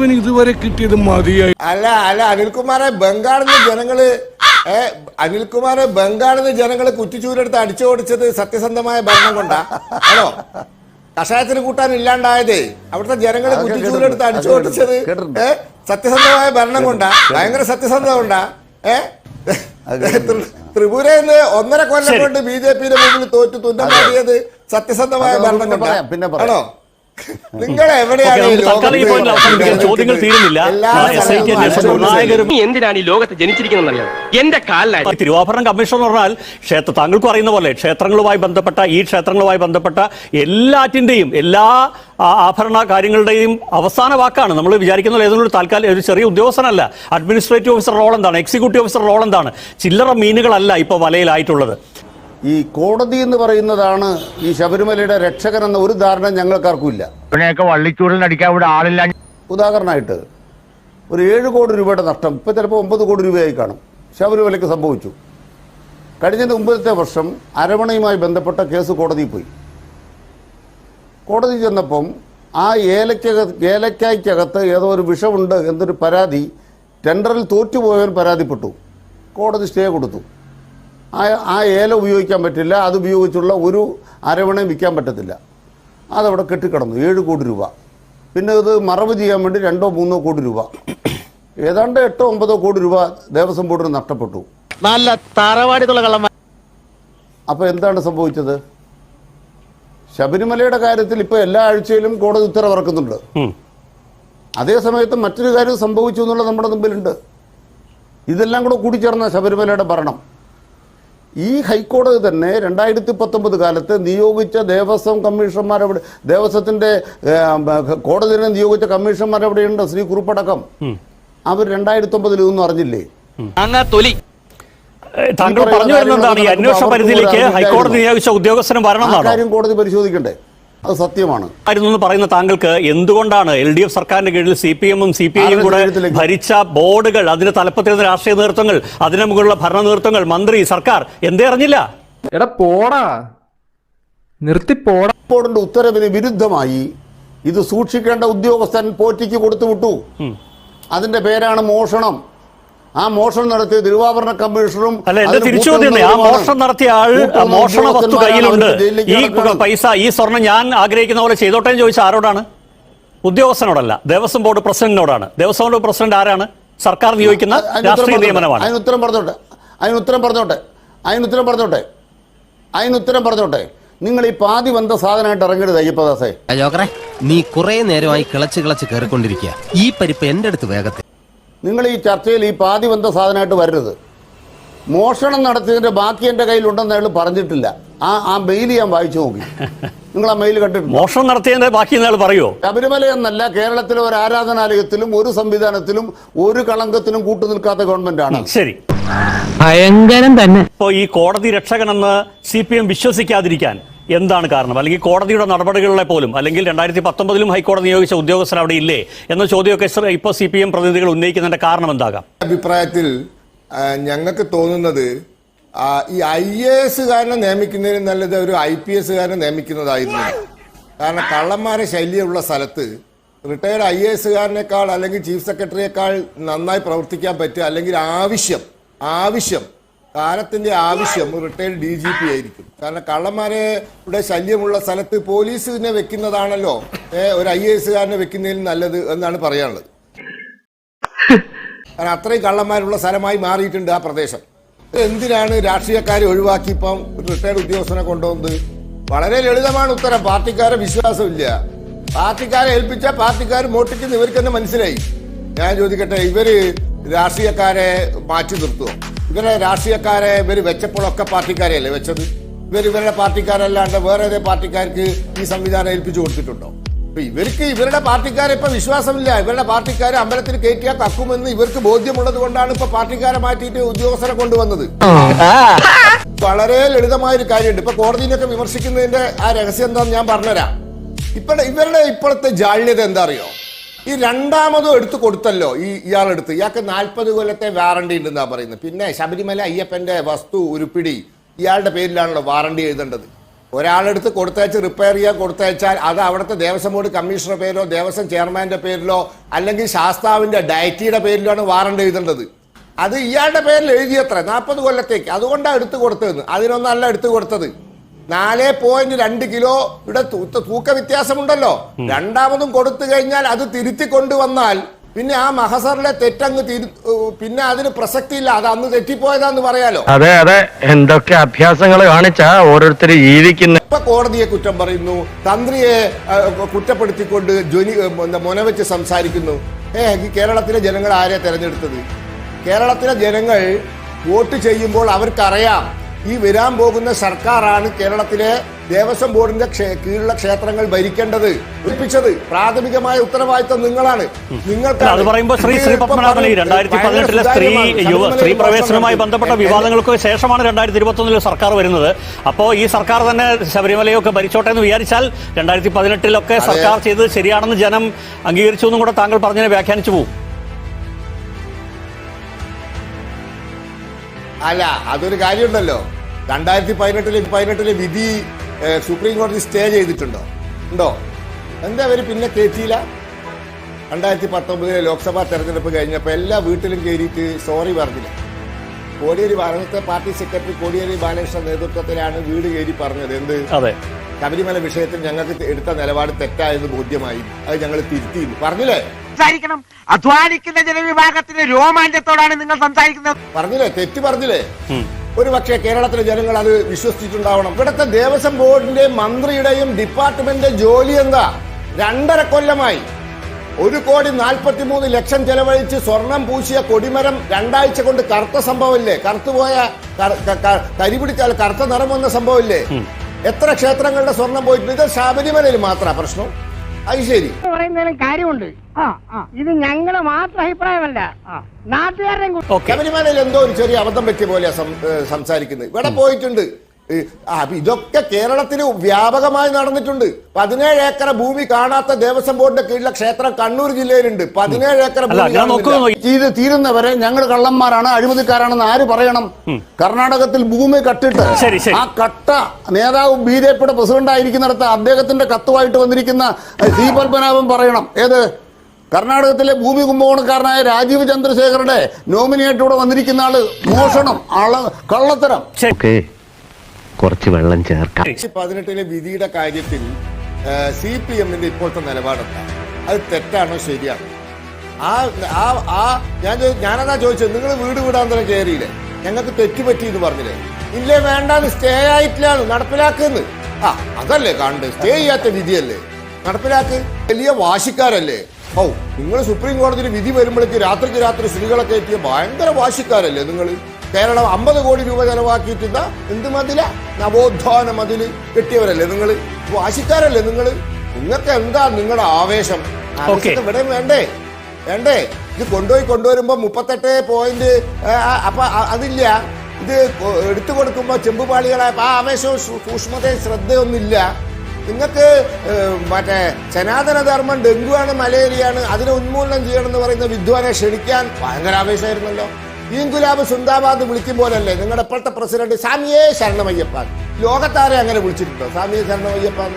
ഇവൻ ഇതുവരെ കിട്ടിയത് മതിയായി. അല്ല അല്ല അനിൽകുമാറെ ബംഗാളിലെ നിന്ന് ജനങ്ങൾ ഏ അനിൽകുമാറെ ബംഗാളിൽ നിന്ന് ജനങ്ങൾ കുറ്റിച്ചൂരെടുത്ത് അടിച്ചു ഓടിച്ചത് സത്യസന്ധമായ ഭരണം കൊണ്ടാ. ആണോ? കഷായത്തിന് കൂട്ടാൻ ഇല്ലാണ്ടായത് അവിടുത്തെ ജനങ്ങൾ കുറ്റിച്ചൂരെടുത്ത്. അടിച്ചു ഓടിച്ചത് ഏ സത്യസന്ധമായ ഭരണം കൊണ്ടാ. ഭയങ്കര സത്യസന്ധത കൊണ്ടാ. ഏ? ത്രിപുരയിൽ ഒന്നര കൊല്ലം കൊണ്ട് ബി ജെ പിയുടെ മുമ്പിൽ തോറ്റു തുന്നം സത്യസന്ധമായ ഭരണം പിന്നെ കൊണ്ടാ. പറയാം, പിന്നെ. ആണോ? നിങ്ങൾ എവിടെയാണ് ചോദ്യങ്ങൾ തീരുന്നില്ല. എന്തിനാണ് ഈ ലോകത്ത് ജനിച്ചിരിക്കുന്നത് എന്റെ കാലിലായി. തിരുവാഭരണം കമ്മീഷൻ എന്ന് പറഞ്ഞാൽ ക്ഷേത്ര താങ്കൾക്കും അറിയുന്ന പോലെ ക്ഷേത്രങ്ങളുമായി ബന്ധപ്പെട്ട ഈ ക്ഷേത്രങ്ങളുമായി ബന്ധപ്പെട്ട എല്ലാറ്റിന്റെയും എല്ലാ ആഭരണ കാര്യങ്ങളുടെയും അവസാന വാക്കാണ്. നമ്മൾ വിചാരിക്കുന്ന ഏതെങ്കിലും ഒരു താൽക്കാലിക ഒരു ചെറിയ ഉദ്യോഗസ്ഥനല്ല. അഡ്മിനിസ്ട്രേറ്റീവ് ഓഫീസർ റോൾ എന്താണ്? എക്സിക്യൂട്ടീവ് ഓഫീസർ റോൾ എന്താണ്? ചില്ലറ മീനുകളല്ല ഇപ്പോൾ വലയിലായിട്ടുള്ളത്. ഈ കോടതി എന്ന് പറയുന്നതാണ് ഈ ശബരിമലയുടെ രക്ഷകൻ എന്ന ഒരു ധാരണ ഞങ്ങൾക്കാർക്കുമില്ല. ഉദാഹരണമായിട്ട് ഒരു ഏഴ് കോടി രൂപയുടെ നഷ്ടം ഇപ്പം ചിലപ്പോൾ ഒമ്പത് കോടി രൂപയായി കാണും. ശബരിമലയ്ക്ക് സംഭവിച്ചു. കഴിഞ്ഞ മുമ്പത്തെ വർഷം അരവണയുമായി ബന്ധപ്പെട്ട കേസ് കോടതിയിൽ പോയി. കോടതി ചെന്നപ്പം ആ ഏലക്കകത്ത് ഏലക്കായ്ക്കകത്ത് ഏതോ ഒരു വിഷമുണ്ട് എന്നൊരു പരാതി ടെൻഡറിൽ തോറ്റുപോയവൻ പരാതിപ്പെട്ടു. കോടതി സ്റ്റേ കൊടുത്തു. ആ ആ ഏല ഉപയോഗിക്കാൻ പറ്റില്ല. അത് ഉപയോഗിച്ചുള്ള ഒരു അരവണയും വിൽക്കാൻ പറ്റത്തില്ല. അതവിടെ കെട്ടിക്കിടന്നു. ഏഴ് കോടി രൂപ. പിന്നെ ഇത് മറവ് ചെയ്യാൻ വേണ്ടി രണ്ടോ മൂന്നോ കോടി രൂപ. ഏതാണ്ട് എട്ടോ ഒമ്പതോ കോടി രൂപ ദേവസ്വം ബോർഡിന് നഷ്ടപ്പെട്ടു. നല്ല തറവാടിയുള്ള കള്ളന്മാർ അപ്പോൾ എന്താണ് സംഭവിച്ചത്? ശബരിമലയുടെ കാര്യത്തിൽ ഇപ്പോൾ എല്ലാ ആഴ്ചയിലും കോടതി ഉത്തരവിറക്കുന്നുണ്ട്. അതേ സമയത്ത് മറ്റൊരു കാര്യം സംഭവിച്ചു എന്നുള്ളത് നമ്മുടെ മുമ്പിലുണ്ട്. ഇതെല്ലാം കൂടെ കൂടിച്ചേർന്ന ശബരിമലയുടെ ഭരണം. ഈ ഹൈക്കോടതി തന്നെ രണ്ടായിരത്തി പത്തൊമ്പത് കാലത്ത് നിയോഗിച്ച ദേവസ്വം കമ്മീഷണർമാരവിടെ ദേവസ്വത്തിന്റെ കോടതിനെ നിയോഗിച്ച കമ്മീഷണർമാരവിടെയുണ്ട് ശ്രീ കുറുപ്പടക്കം. അവർ രണ്ടായിരത്തി ഒമ്പതിൽ ഇതൊന്നും അറിഞ്ഞില്ലേ? അങ്ങ തൊലി. ഏഹ്, താങ്കൾ പറഞ്ഞു വരുന്നതാണ് ഈ അന്വേഷണ പരിധിയിലേക്ക് ഹൈക്കോടതി നിയോഗിച്ച ഉദ്യോഗസ്ഥനും വരണം കാര്യം കോടതി പരിശോധിക്കണ്ടേ? അത് സത്യമാണ്. ആയിരുന്നു പറയുന്ന താങ്കൾക്ക് എന്തുകൊണ്ടാണ് എൽ ഡി എഫ് സർക്കാരിന്റെ കീഴിൽ സി പി എമ്മും സി പി ഐയും കൂടെ ഭരിച്ച ബോർഡുകൾ അതിന് തലപ്പത്തിരുന്ന രാഷ്ട്രീയ നേതൃത്വങ്ങൾ അതിന് മുകളിലുള്ള ഭരണ നേതൃത്വങ്ങൾ മന്ത്രി സർക്കാർ എന്തേ അറിഞ്ഞില്ല? എടാ പോടാ. നിർത്തി പോടാ. ബോർഡിന്റെ ഉത്തരവിന് വിരുദ്ധമായി ഇത് സൂക്ഷിക്കേണ്ട ഉദ്യോഗസ്ഥൻ പോറ്റിക്ക് കൊടുത്തു വിട്ടു. അതിന്റെ പേരാണ് മോഷണം. ആ മോഷണം നടത്തിയ തിരുവാഭരണ കമ്മീഷണറും അല്ല എന്റെ തിരിച്ചോദ്യം തിരിച്ചു ചോദ്യം ആ. മോഷണം നടത്തിയ ആൾ മോഷണ വസ്തു കയ്യിലുണ്ട്. ഈ പൈസ ഈ സ്വർണം ഞാൻ ആഗ്രഹിക്കുന്ന പോലെ ചെയ്തോട്ടെ എന്ന് ചോദിച്ചാൽ ആരോടാണ്? ഉദ്യോഗസ്ഥനോടല്ല ദേവസ്വം ബോർഡ് പ്രസിഡന്റിനോടാണ്. ദേവസ്വം ബോർഡ് പ്രസിഡന്റ് ആരാണ്? സർക്കാർ നിയോഗിക്കുന്ന രാഷ്ട്രീയ നിയമനമാണ്. അതിന് ഉത്തരം പറഞ്ഞോട്ടെ. അതിന് ഉത്തരം പറഞ്ഞോട്ടെ. അതിന് ഉത്തരം പറഞ്ഞോട്ടെ. അതിന് ഉത്തരം പറഞ്ഞോട്ടെ. നിങ്ങൾ ഈ പാതി വന്ന സാധനമായിട്ട് ഇറങ്ങരുത് അയ്യപ്പദാസേ. നീ കുറെ നേരമായി കിളച്ച് കിളച്ച് കയറിക്കൊണ്ടിരിക്കുക ഈ പരിപ്പ് എന്റെ അടുത്ത് വേഗത്തിൽ നിങ്ങൾ ഈ ചർച്ചയിൽ ഈ പാതി വന്ന സാധനമായിട്ട് വരരുത്. മോഷണം നടത്തിയതിന്റെ ബാക്കി എന്റെ കയ്യിലുണ്ടെന്ന് അയാൾ പറഞ്ഞിട്ടില്ല. ആ ആ മെയിൽ ഞാൻ വായിച്ചു നോക്കി. നിങ്ങൾ ആ മെയിൽ കണ്ടിട്ടുണ്ട്? മോഷണം നടത്തിയതിന്റെ ബാക്കി പറയുമോ ശബരിമല എന്നല്ല കേരളത്തിലെ ഒരു ആരാധനാലയത്തിലും ഒരു സംവിധാനത്തിലും ഒരു കളങ്കത്തിനും കൂട്ടുനിൽക്കാത്ത ഗവൺമെന്റാണ് ശരി. ഭയങ്കരം തന്നെ. ഇപ്പോൾ ഈ കോടതി രക്ഷകനെന്ന് സി പി എം വിശ്വസിക്കാതിരിക്കാൻ എന്താണ് കാരണം? അല്ലെങ്കിൽ കോടതിയുടെ നടപടികളിലെ പോലും അല്ലെങ്കിൽ രണ്ടായിരത്തി പത്തൊമ്പതിലും ഹൈക്കോടതി നിയോഗിച്ച ഉദ്യോഗസ്ഥർ അവിടെ ഇല്ലേ? എന്ന ചോദ്യമൊക്കെ ഇപ്പോൾ സി പി എം പ്രതിനിധികൾ ഉന്നയിക്കുന്നതിന്റെ കാരണം എന്താകാം? അഭിപ്രായത്തിൽ ഞങ്ങൾക്ക് തോന്നുന്നത് ഈ ഐ എ എസുകാരനെ നിയമിക്കുന്നതിന് നല്ലത് ഒരു ഐ പി എസുകാരനെ നിയമിക്കുന്നതായിരുന്നു. കാരണം കള്ളന്മാരെ ശൈലിയുള്ള സ്ഥലത്ത് റിട്ടയർഡ് ഐ എ എസുകാരനേക്കാൾ അല്ലെങ്കിൽ ചീഫ് സെക്രട്ടറിയേക്കാൾ നന്നായി പ്രവർത്തിക്കാൻ പറ്റുക അല്ലെങ്കിൽ ആവശ്യം ആവശ്യം കാലത്തിന്റെ ആവശ്യം റിട്ടയർഡ് ഡി ജി പി ആയിരിക്കും. കാരണം കള്ളന്മാരുടെ ശല്യമുള്ള സ്ഥലത്ത് പോലീസിനെ വെക്കുന്നതാണല്ലോ ഒരു ഐ എ എസുകാരനെ വെക്കുന്നതിൽ നല്ലത് എന്നാണ് പറയാനുള്ളത്. കാരണം അത്രയും കള്ളന്മാരുള്ള സ്ഥലമായി മാറിയിട്ടുണ്ട് ആ പ്രദേശം. എന്തിനാണ് രാഷ്ട്രീയക്കാരെ ഒഴിവാക്കി ഇപ്പം റിട്ടയർഡ് ഉദ്യോഗസ്ഥനെ കൊണ്ടുവന്നത് വളരെ ലളിതമാണ് ഉത്തരം. പാർട്ടിക്കാരെ വിശ്വാസമില്ല. പാർട്ടിക്കാരെ ഏൽപ്പിച്ച പാർട്ടിക്കാർ മോട്ടിക്കുന്ന ഇവർക്ക് തന്നെ മനസ്സിലായി. ഞാൻ ചോദിക്കട്ടെ ഇവർ രാഷ്ട്രീയക്കാരെ മാറ്റി നിർത്തുമോ ഇവരെ രാഷ്ട്രീയക്കാരെ ഇവർ വെച്ചപ്പോഴൊക്കെ പാർട്ടിക്കാരെയല്ലേ വെച്ചത്? ഇവർ ഇവരുടെ പാർട്ടിക്കാരല്ലാണ്ട് വേറെ ഏതേ പാർട്ടിക്കാർക്ക് ഈ സംവിധാനം ഏൽപ്പിച്ചു കൊടുത്തിട്ടുണ്ടോ? അപ്പൊ ഇവർക്ക് ഇവരുടെ പാർട്ടിക്കാരെ ഇപ്പൊ വിശ്വാസമില്ല. ഇവരുടെ പാർട്ടിക്കാരെ അമ്പലത്തിൽ കയറ്റിയാൽ കക്കുമെന്ന് ഇവർക്ക് ബോധ്യമുള്ളത് കൊണ്ടാണ് ഇപ്പൊ പാർട്ടിക്കാരെ മാറ്റിയിട്ട് ഉദ്യോഗസ്ഥരെ കൊണ്ടുവന്നത്. വളരെ ലളിതമായ ഒരു കാര്യമുണ്ട്. ഇപ്പൊ കോടതിയിലൊക്കെ വിമർശിക്കുന്നതിന്റെ ആ രഹസ്യം എന്താന്ന് ഞാൻ പറഞ്ഞുതരാം. ഇപ്പൊ ഇവരുടെ ഇപ്പോഴത്തെ ജാള്യത എന്താ അറിയോ? ഈ രണ്ടാമതും എടുത്തു കൊടുത്തല്ലോ ഈ ഇയാളെടുത്ത്. ഇയാൾക്ക് നാൽപ്പത് കൊല്ലത്തെ വാറണ്ടി ഉണ്ടെന്നാ പറയുന്നത്. പിന്നെ ശബരിമല അയ്യപ്പന്റെ വസ്തു ഉരുപ്പിടി ഇയാളുടെ പേരിലാണല്ലോ വാറണ്ടി എഴുതേണ്ടത്. ഒരാളെടുത്ത് കൊടുത്തയച്ച് റിപ്പയർ ചെയ്യാൻ കൊടുത്തയച്ചാൽ അത് അവിടുത്തെ ദേവസ്വം ബോർഡ് കമ്മീഷണർ പേരിലോ ദേവസ്വം ചെയർമാന്റെ പേരിലോ അല്ലെങ്കിൽ ശാസ്താവിന്റെ ഡയറ്റിയുടെ പേരിലാണ് വാറണ്ടി എഴുതേണ്ടത്. അത് ഇയാളുടെ പേരിൽ എഴുതിയത്ര നാൽപ്പത് കൊല്ലത്തേക്ക്. അതുകൊണ്ടാണ് എടുത്തു കൊടുത്തതെന്ന്. അതിനൊന്നല്ല എടുത്തു കൊടുത്തത്. നാല് പോയിന്റ് രണ്ട് കിലോ ഇവിടെ തൂ- തൂക്ക വ്യത്യാസമുണ്ടല്ലോ. രണ്ടാമതും കൊടുത്തു കഴിഞ്ഞാൽ അത് തിരുത്തി കൊണ്ടുവന്നാൽ പിന്നെ ആ മഹസറിലെ തെറ്റങ്ങ് തിരു പിന്നെ അതിന് പ്രസക്തിയില്ല. അത് അന്ന് തെറ്റിപ്പോയതാന്ന് പറയാലോ. അതെ അതെ. എന്തൊക്കെ അഭ്യാസങ്ങൾ കാണിച്ചാ ഓരോരുത്തർ ജീവിക്കുന്ന ഇപ്പൊ കോടതിയെ കുറ്റം പറയുന്നു. തന്ത്രിയെ കുറ്റപ്പെടുത്തിക്കൊണ്ട് ജ്വനി മുനവെച്ച് സംസാരിക്കുന്നു. ഏ കേരളത്തിലെ ജനങ്ങൾ ആരെ തെരഞ്ഞെടുത്തത്? കേരളത്തിലെ ജനങ്ങൾ വോട്ട് ചെയ്യുമ്പോൾ അവർക്കറിയാം. ഈ വരാൻ പോകുന്ന സർക്കാരാണ് കേരളത്തിലെ ദേവസ്വം ബോർഡിന്റെ കീഴിലുള്ള ക്ഷേത്രങ്ങൾ ഭരിക്കേണ്ടത് ഏൽപ്പിച്ചത് പ്രാഥമികമായ ഉത്തരവാദിത്തം നിങ്ങളാണ്. നിങ്ങൾക്ക് അത് പറയുമ്പോൾ ശ്രീ ശ്രീ പത്മനാഭൻ രണ്ടായിരത്തി പതിനെട്ടിലെ സ്ത്രീ സ്ത്രീ പ്രവേശനവുമായി ബന്ധപ്പെട്ട വിവാദങ്ങൾക്ക് ശേഷമാണ് രണ്ടായിരത്തി ഇരുപത്തി ഒന്നിൽ സർക്കാർ വരുന്നത്. അപ്പോ ഈ സർക്കാർ തന്നെ ശബരിമലയൊക്കെ ഭരിച്ചോട്ടെ എന്ന് വിചാരിച്ചാൽ രണ്ടായിരത്തി പതിനെട്ടിലൊക്കെ സർക്കാർ ചെയ്തത് ശരിയാണെന്ന് ജനം അംഗീകരിച്ചു എന്നും കൂടെ താങ്കൾ പറഞ്ഞതിനെ വ്യാഖ്യാനിച്ചു പോകും അല്ല അതൊരു കാര്യമുണ്ടല്ലോ. രണ്ടായിരത്തി പതിനെട്ടിലെ പതിനെട്ടിലെ വിധി സുപ്രീം കോടതി സ്റ്റേ ചെയ്തിട്ടുണ്ടോ? ഉണ്ടോ? എന്താ അവർ പിന്നെ കയറ്റിയില്ല രണ്ടായിരത്തി പത്തൊമ്പതിലെ ലോക്സഭാ തെരഞ്ഞെടുപ്പ് കഴിഞ്ഞപ്പോൾ എല്ലാ വീട്ടിലും കയറിയിട്ട് സോറി പറഞ്ഞില്ല. കോടിയേരി ഭാരതത്തെ പാർട്ടി സെക്രട്ടറി കോടിയേരി ബാലകൃഷ്ണ നേതൃത്വത്തിലാണ് വീട് കയറി പറഞ്ഞത്. എന്ത്? ശബരിമല വിഷയത്തിൽ ഞങ്ങൾക്ക് എടുത്ത നിലപാട് തെറ്റായെന്ന് ബോധ്യമായി. അത് ഞങ്ങൾ തിരുത്തി പറഞ്ഞില്ലേ? സംസാരിക്കണം. അധ്വാനിക്കുന്ന ജനവിഭാഗത്തിന്റെ രോമാഞ്ചത്തോടാണ് നിങ്ങൾ സംസാരിക്കുന്നത്. പറഞ്ഞില്ലേ? തെറ്റ് പറഞ്ഞില്ലേ. ഒരു പക്ഷേ കേരളത്തിലെ ജനങ്ങൾ അത് വിശ്വസിച്ചിട്ടുണ്ടാവണം. ഇവിടുത്തെ ദേവസ്വം ബോർഡിന്റെ മന്ത്രിയുടെയും ഡിപ്പാർട്ട്മെന്റ് ജോലി എന്താ? രണ്ടര കൊല്ലമായി. ഒരു കോടി നാൽപ്പത്തി മൂന്ന് ലക്ഷം ചെലവഴിച്ച് സ്വർണം പൂശിയ കൊടിമരം രണ്ടാഴ്ച കൊണ്ട് കറുത്ത സംഭവമില്ലേ? കറുത്തുപോയ തരി കരി പിടിച്ചാൽ കറുത്ത നിറം വന്ന സംഭവമില്ലേ? എത്ര ക്ഷേത്രങ്ങളുടെ സ്വർണം പോയിട്ടുണ്ട്? ഇത് ശബരിമലയിൽ മാത്രമാണ് പ്രശ്നം. അത് ശരി. പറയുന്നതിലും കാര്യമുണ്ട്. ആ ആ. ഇത് ഞങ്ങൾ മാത്രം അഭിപ്രായമല്ല. ഓക്കെ. ശബരിമലയിൽ എന്തോ ഒരു ചെറിയ അബദ്ധം പറ്റിയ പോലെയാ സംസാരിക്കുന്നത്. ഇവിടെ പോയിട്ടുണ്ട്. അപ്പൊ ഇതൊക്കെ കേരളത്തിൽ വ്യാപകമായി നടന്നിട്ടുണ്ട്. പതിനേഴ് ഏക്കർ ഭൂമി കാണാത്ത ദേവസ്വം ബോർഡിന്റെ കീഴിലെ ക്ഷേത്രം കണ്ണൂർ ജില്ലയിലുണ്ട്. പതിനേഴ് ഏക്കർ ഭൂമി. ഇത് തീരുന്നവരെ ഞങ്ങൾ കള്ളന്മാരാണ് അഴിമതിക്കാരാണെന്ന് ആര് പറയണം? കർണാടകത്തിൽ ഭൂമി കട്ടിട്ട്. ആ കട്ട നേതാവ് ബി ജെ പിയുടെ പ്രസിഡന്റ് ആയിരിക്കുന്നിടത്ത് അദ്ദേഹത്തിന്റെ കത്തുമായിട്ട് വന്നിരിക്കുന്ന സി പത്മനാഭൻ പറയണം. ഏത്? കർണാടകത്തിലെ ഭൂമി കുംഭകോണക്കാരനായ രാജീവ് ചന്ദ്രശേഖറുടെ നോമിനേറ്റോടെ ഇവിടെ വന്നിരിക്കുന്ന ആൾ മോഷണം ആൾ കള്ളത്തരം. കുറച്ച് വെള്ളം ചേർക്കാം. പതിനെട്ടിലെ വിധിയുടെ കാര്യത്തിൽ സി പി എമ്മിന്റെ ഇപ്പോഴത്തെ നിലപാടെന്താ? അത് തെറ്റാണോ ശരിയാണോ? ആ ഞാൻ ഞാനതാ ചോദിച്ചത് നിങ്ങൾ വീട് വീടാന്തരം കയറിയില്ലേ? ഞങ്ങൾക്ക് തെറ്റുപറ്റി എന്ന് പറഞ്ഞില്ലേ? ഇല്ലേ വേണ്ടാന്ന് സ്റ്റേ ആയിട്ടില്ല നടപ്പിലാക്കുന്നത് ആ അതല്ലേ കണ്ട് സ്റ്റേ ചെയ്യാത്ത വിധിയല്ലേ? നടപ്പിലാക്ക്. വലിയ വാശിക്കാരല്ലേ? ഓ നിങ്ങൾ സുപ്രീം കോടതിയിൽ വിധി വരുമ്പോഴേക്ക് രാത്രിക്ക് രാത്രി സ്ത്രീകളെ കയറ്റിയ ഭയങ്കര വാശിക്കാരല്ലേ നിങ്ങൾ കേരളം അമ്പത് കോടി രൂപ ചെലവാക്കിയിട്ടില്ല. എന്ത് മതില? നവോത്ഥാന മതിൽ കെട്ടിയവരല്ലേ നിങ്ങൾ വാശിക്കാരല്ലേ നിങ്ങൾ നിങ്ങൾക്ക് എന്താ നിങ്ങളുടെ ആവേശം? ഇവിടെ വേണ്ടേ? വേണ്ടേ? ഇത് കൊണ്ടുപോയി കൊണ്ടുവരുമ്പോ മുപ്പത്തെട്ട് പോയിന്റ് അപ്പൊ അതില്ല. ഇത് എടുത്തു കൊടുക്കുമ്പോ ചെമ്പുപാളികളായ ആ ആവേശവും സൂക്ഷ്മതയും ശ്രദ്ധയൊന്നുമില്ല. നിങ്ങൾക്ക് മറ്റേ സനാതനധർമ്മം ഡെങ്കുവാണ് മലേറിയാണ് അതിനെ ഉന്മൂലനം ചെയ്യണം എന്ന് പറയുന്ന വിദ്വാനെ ക്ഷണിക്കാൻ ഭയങ്കര ആവേശമായിരുന്നല്ലോ. ഈ ഗുലാബ് സുന്ദാബാദ് വിളിക്കും പോലല്ലേ നിങ്ങളുടെ ഇപ്പോഴത്തെ പ്രസിഡന്റ് സ്വാമിയേ ശരണമയ്യപ്പാൻ. ലോകത്താരെ അങ്ങനെ വിളിച്ചിട്ടുണ്ടോ? സ്വാമിയെ ശരണമയ്യപ്പാൻ.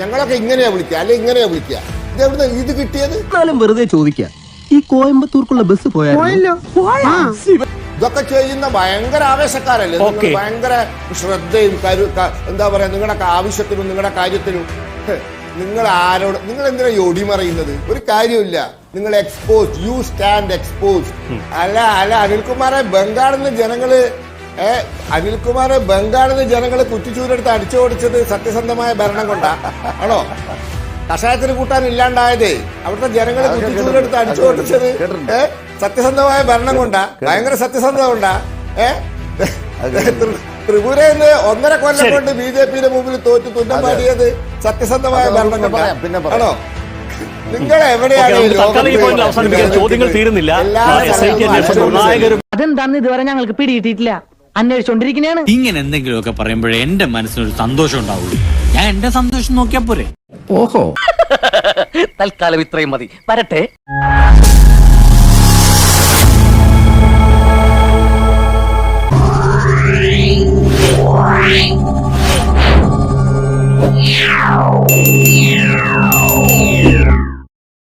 ഞങ്ങളൊക്കെ ഇങ്ങനെയാ വിളിക്കുക അല്ലെ ഇങ്ങനെയാ വിളിക്കുക. ഇത് എവിടുന്ന് ഇത് കിട്ടിയത്? വെറുതെ ചോദിക്കുക. ഈ കോയമ്പത്തൂർക്കുള്ള ബസ് പോയാലോ ഇതൊക്കെ ചെയ്യുന്ന ഭയങ്കര ആവേശക്കാരല്ലേ? ഭയങ്കര ശ്രദ്ധയും കരു എന്താ പറയാ നിങ്ങളുടെ ആവശ്യത്തിനും നിങ്ങളുടെ കാര്യത്തിനും. നിങ്ങൾ ആരോട് നിങ്ങൾ എന്തിനാ ഒടിമറിയുന്നത്? ഒരു കാര്യമില്ല നിങ്ങൾ എക്സ്പോസ് യു സ്റ്റാൻഡ് എക്സ്പോസ് അല്ല അല്ല അനിൽകുമാറെ ബംഗാളിൽ നിന്ന് ജനങ്ങൾ ഏ അനിൽകുമാറെ ബംഗാളിൽ നിന്ന് ജനങ്ങൾ കുറ്റിച്ചൂരെടുത്ത് അടിച്ചോടിച്ചത് സത്യസന്ധമായ ഭരണം കൊണ്ടാ. ആണോ? കഷായത്തിന് കൂട്ടാൻ ഇല്ലാണ്ടായതേ. അവിടുത്തെ ജനങ്ങളെ കുറ്റിച്ചൂരെടുത്ത് അടിച്ചു പൊട്ടിച്ചത്. സത്യസന്ധമായ ഭരണം കൊണ്ടാ. ഭയങ്കര സത്യസന്ധത കൊണ്ടാ. ഏഹ് ഒന്നര കൊല്ലം കൊണ്ട് ബി ജെ പിയുടെ മുമ്പിൽ തോറ്റു തുന്നം പാടിയത് സത്യസന്ധമായ ഭരണം പിന്നെ കൊണ്ടാ. പറയാം, പിന്നെ പറയാം. ആണോ? നിങ്ങൾ എവിടെയാണ് ചോദ്യങ്ങൾ തീരുന്നില്ല. അതെന്താന്ന് ഇതുവരെ ഞങ്ങൾക്ക് പിടിയിട്ടിട്ടില്ല അന്വേഷിച്ചോണ്ടിരിക്കുന്നതാണ് ഇങ്ങനെ എന്തെങ്കിലുമൊക്കെ പറയുമ്പോഴേ എന്റെ മനസ്സിനൊരു സന്തോഷം ഉണ്ടാവുള്ളൂ. ഞാൻ എന്റെ സന്തോഷം നോക്കിയാ പോരെ. ഓഹോ. തൽക്കാലം ഇത്രയും മതി. വരട്ടെ. Yeah.